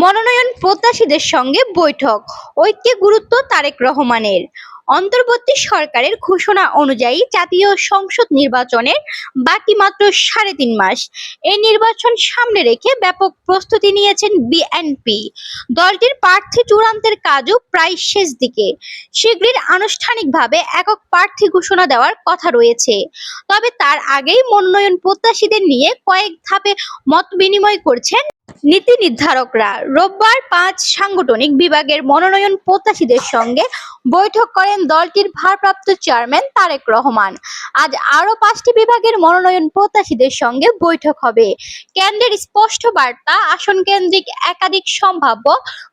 মনোনয়ন প্রত্যাশীদের সঙ্গে বৈঠক। ঐক্যে গুরুত্ব তারেক রহমানের। অন্তর্বর্তী সরকারের ঘোষণা অনুযায়ী জাতীয় সংসদ নির্বাচনের বাকি মাত্র সাড়ে তিন মাস। এই নির্বাচন সামনে রেখে ব্যাপক প্রস্তুতি নিয়েছেন বিএনপি। দলটির প্রার্থী চূড়ান্তের কাজও প্রায় শেষ দিকে। শীঘ্রই আনুষ্ঠানিকভাবে একক প্রার্থী ঘোষণা দেওয়ার কথা রয়েছে। তবে তার আগেই মনোনয়ন প্রত্যাশীদের নিয়ে কয়েক ধাপে মত বিনিময় করছেন নীতি নির্ধারকরা রোববার পাঁচ সাংগঠনিক বিভাগের মনোনয়ন প্রত্যাশীদের সঙ্গে বৈঠক করেন দলটির ভারপ্রাপ্ত চেয়ারম্যান তারেক রহমান। আজ আরও পাঁচটি বিভাগের মনোনয়ন প্রত্যাশীদের সঙ্গে বৈঠক হবে। কেন্দ্রের স্পষ্ট বার্তা আসন কেন্দ্রিক একাধিক সম্ভাব্য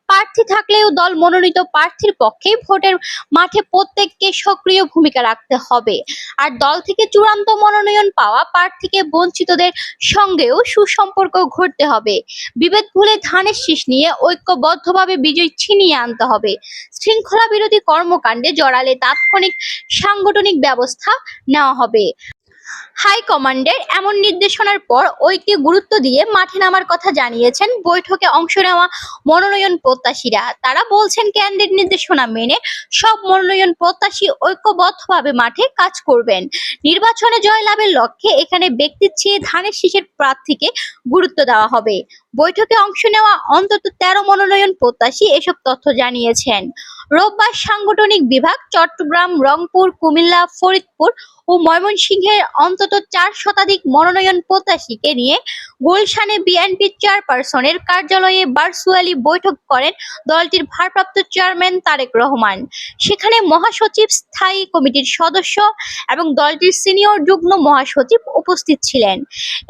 প্রার্থী থাকলেও দল মনোনীত প্রার্থীর পক্ষে ভোটের মাঠে প্রত্যেককে সক্রিয় ভূমিকা রাখতে হবে। আর দল থেকে চূড়ান্ত মনোনয়ন পাওয়া প্রার্থীকে বঞ্চিতদের সঙ্গেও সুসম্পর্ক ঘটতে হবে। বিভেদ ভুলে ধানের শীষ নিয়ে ঐক্যবদ্ধভাবে বিজয় ছিনিয়ে আনতে হবে। শৃঙ্খলা বিরোধী কর্মকাণ্ডে জড়ালে তাৎক্ষণিক সাংগঠনিক ব্যবস্থা নেওয়া হবে। হাইকমান্ডের এমন নির্দেশনার পর ঐক্যে গুরুত্ব দিয়ে মাঠে নামার কথা জানিয়েছেন বৈঠকে অংশ নেওয়া মনোনয়ন প্রত্যাশীরা। তারা বলছেন কেন্দ্রের নির্দেশনা মেনে সব মনোনয়ন প্রত্যাশী ঐক্যবদ্ধভাবে মাঠে কাজ করবেন। নির্বাচনে জয়লাভের লক্ষ্যে এখানে ব্যক্তির চেয়ে ধানের শীষের প্রার্থীকে গুরুত্ব দেওয়া হবে। বৈঠকে অংশ নেওয়া অন্তত তেরো মনোনয়ন প্রত্যাশী এসব তথ্য জানিয়েছেন। রোববার সাংগঠনিক বিভাগ চট্টগ্রাম, রংপুর, কুমিল্লা, ফরিদপুর ও ময়মনসিংহের অন্তত চার শতাধিক মনোনয়ন প্রত্যাশীকে নিয়ে গুলশানে বিএনপি চেয়ারপারসনের কার্যালয়ে ভার্চুয়ালি বৈঠক করেন দলটির ভারপ্রাপ্ত চেয়ারম্যান তারেক রহমান। সেখানে মহাসচিব, স্থায়ী কমিটির সদস্য এবং দলটির সিনিয়র যুগ্ম মহাসচিব উপস্থিত ছিলেন।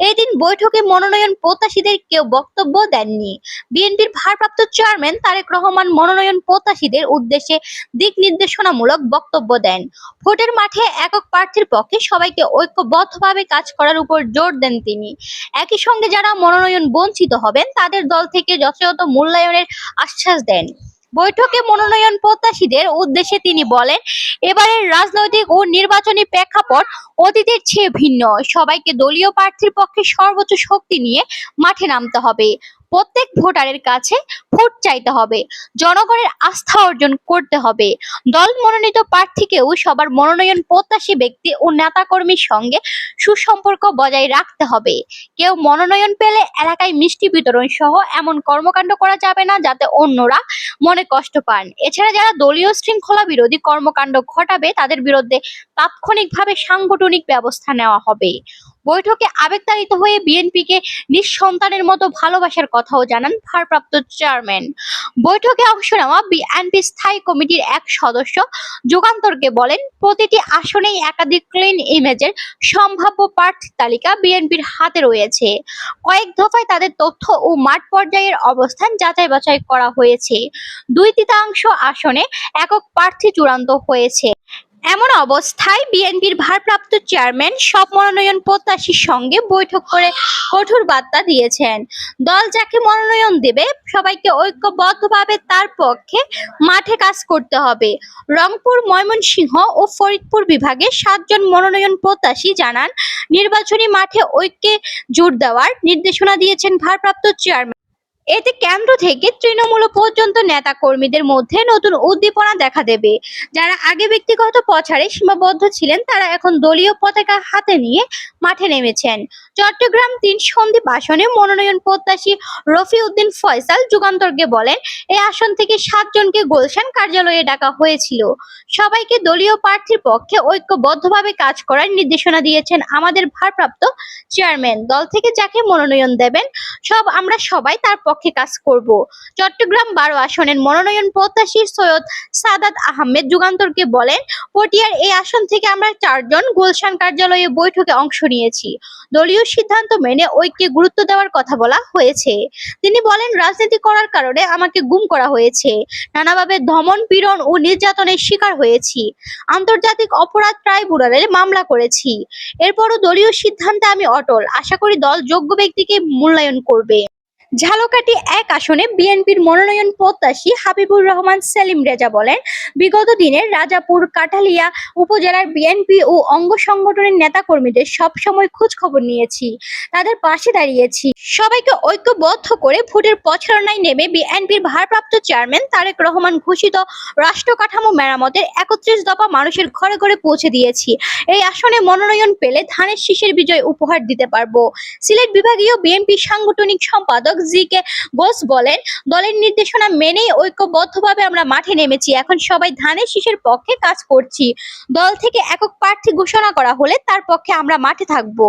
এদিন বৈঠকে মনোনয়ন প্রত্যাশীদের কেউ বক্তব্য দেননি। বিএনপির ভারপ্রাপ্ত চেয়ারম্যান তারেক রহমান মনোনয়ন প্রত্যাশীদের উদ্দেশ্যে দিক নির্দেশনামূলক বক্তব্য দেন। ভোটের মাঠে একক প্রার্থীর পক্ষে সবাইকে ঐক্যবদ্ধভাবে কাজ করার উপর জোর দেন তিনি। একই সঙ্গে যারা মনোনয়ন বঞ্চিত হবেন, তাদের দল থেকে যথাযথ মূল্যায়নের আশ্বাস দেন। বৈঠকে মনোনয়ন প্রত্যাশীদের উদ্দেশ্যে তিনি বলেন, এবারের রাজনৈতিক ও নির্বাচনী প্রেক্ষাপট অতীতের চেয়ে ভিন্ন। সবাইকে দলীয় প্রার্থীর পক্ষে সর্বোচ্চ শক্তি নিয়ে মাঠে নামতে হবে। প্রত্যেক ভোটারের কাছে ভোট চাইতে হবে। জনগণের আস্থা অর্জন করতে হবে। দল মনোনীত প্রার্থীকেও সবার মনোনয়ন প্রত্যাশী ব্যক্তি ও নেতাকর্মীর সঙ্গে সুসম্পর্ক বজায় রাখতে হবে। কেউ মনোনয়ন পেলে এলাকায় মিষ্টি বিতরণ সহ এমন কর্মকাণ্ড করা যাবে না যাতে অন্যরা মনে কষ্ট পান। এছাড়া যারা দলীয় শৃঙ্খলা বিরোধী কর্মকাণ্ড ঘটাবে, তাদের বিরুদ্ধে তাৎক্ষণিকভাবে সাংগঠনিক ব্যবস্থা নেওয়া হবে। বৈঠকে আবেগতাড়িত হয়ে বিএনপিকে নিঃসন্তানের মতো ভালোবাসার কথাও জানান ভারপ্রাপ্ত চেয়ারম্যান। বৈঠকে অংশ নেওয়া বিএনপি স্থায়ী কমিটির এক সদস্য যুগান্তরকে বলেন, প্রতিটি আসনেই একাধিক ক্লিন ইমেজের সম্ভাব্য প্রার্থী তালিকা বিএনপির হাতে রয়েছে। কয়েক দফায় তাদের তথ্য ও মাঠ পর্যায়ের অবস্থান যাচাই বাছাই করা হয়েছে। দুই তৃতীয়াংশ আসনে একক প্রার্থী চূড়ান্ত হয়েছে। এমন অবস্থায় বিএনপির ভারপ্রাপ্ত চেয়ারম্যান সব মনোনয়ন প্রত্যাশীর সঙ্গে বৈঠক করে কঠোর বার্তা দিয়েছেন। দল যাকে মনোনয়ন দেবে, সবাইকে ঐক্যবদ্ধভাবে তার পক্ষে মাঠে কাজ করতে হবে। রংপুর, ময়মনসিংহ ও ফরিদপুর বিভাগে সাতজন মনোনয়ন প্রত্যাশী জানান, নির্বাচনী মাঠে ঐক্যে জোর দেওয়ার নির্দেশনা দিয়েছেন ভারপ্রাপ্ত চেয়ারম্যান। এতে কেন্দ্র থেকে তৃণমূল পর্যন্ত নেতা কর্মীদের মধ্যে নতুন উদ্দীপনা দেখা দেবে। যারা আগে ব্যক্তিগত প্রচারে সীমাবদ্ধ ছিলেন, তারা এখন দলীয় পতাকা হাতে নিয়ে মাঠে নেমেছেন। চট্টগ্রাম তিন সন্দ্বীপ আসনে মনোনয়ন প্রত্যাশী রফি উদ্দিন ফয়সাল যুগান্তরকে বলেন এই আসন থেকে সাতজনকে গুলশান কার্যালয়ে ডাকা হয়েছিল। সবাইকে দলীয় প্রার্থীর পক্ষে ঐক্যবদ্ধভাবে কাজ করার নির্দেশনা দিয়েছেন আমাদের ভারপ্রাপ্ত চেয়ারম্যান। দল থেকে যাকে মনোনয়ন দেবেন, সব আমরা সবাই তার পক্ষে কাজ করব। চট্টগ্রাম বারো আসনের মনোনয়ন প্রত্যাশী সৈয়দ সাদাত আহমেদ যুগান্তরকে বলেন, পটিয়ার এই আসন থেকে আমরা চারজন গুলশান কার্যালয়ে বৈঠকে অংশ নিয়েছি। দলীয় সিদ্ধান্ত মেনে ঐক্যে গুরুত্ব দেওয়ার কথা বলা হয়েছে। তিনি বলেন, রাজনীতি করার কারণে আমাকে গুম করা হয়েছে। নানাভাবে ধমন, পীড়ন ও নির্যাতনের শিকার হয়েছি। আন্তর্জাতিক অপরাধ ট্রাইব্যুনালে মামলা করেছি। এরপরও দলীয় সিদ্ধান্তে আমি অটল। আশা করি দল যোগ্য ব্যক্তিকে মূল্যায়ন করবে। ঝালকাঠি এক আসনে বিএনপির মনোনয়ন প্রত্যাশী হাবিবুর রহমান সেলিম রেজা বলেন, বিগত দিনে রাজাপুর, কাঠালিয়া উপজেলার বিএনপি ও অঙ্গ সংগঠনের নেতাকর্মীদের সবসময় খোঁজ খবর নিয়েছি। তাদের পাশে দাঁড়িয়েছি। সবাইকে ঐক্যবদ্ধ করে ভোটের প্রচারণায় নেমে বিএনপির ভারপ্রাপ্ত চেয়ারম্যান তারেক রহমান ঘোষিত রাষ্ট্র কাঠামো মেরামতের একত্রিশ দফা মানুষের ঘরে ঘরে পৌঁছে দিয়েছি। এই আসনে মনোনয়ন পেলে ধানের শীষের বিজয় উপহার দিতে পারব। সিলেট বিভাগীয় বিএনপি সাংগঠনিক সম্পাদক জি কে ঘোষ বলেন, দলের নির্দেশনা মেনেই ঐক্যবদ্ধভাবে আমরা মাঠে নেমেছি। এখন সবাই ধানের শীষের পক্ষে কাজ করছি। দল থেকে একক প্রার্থী ঘোষণা করা হলে তার পক্ষে আমরা মাঠে থাকব।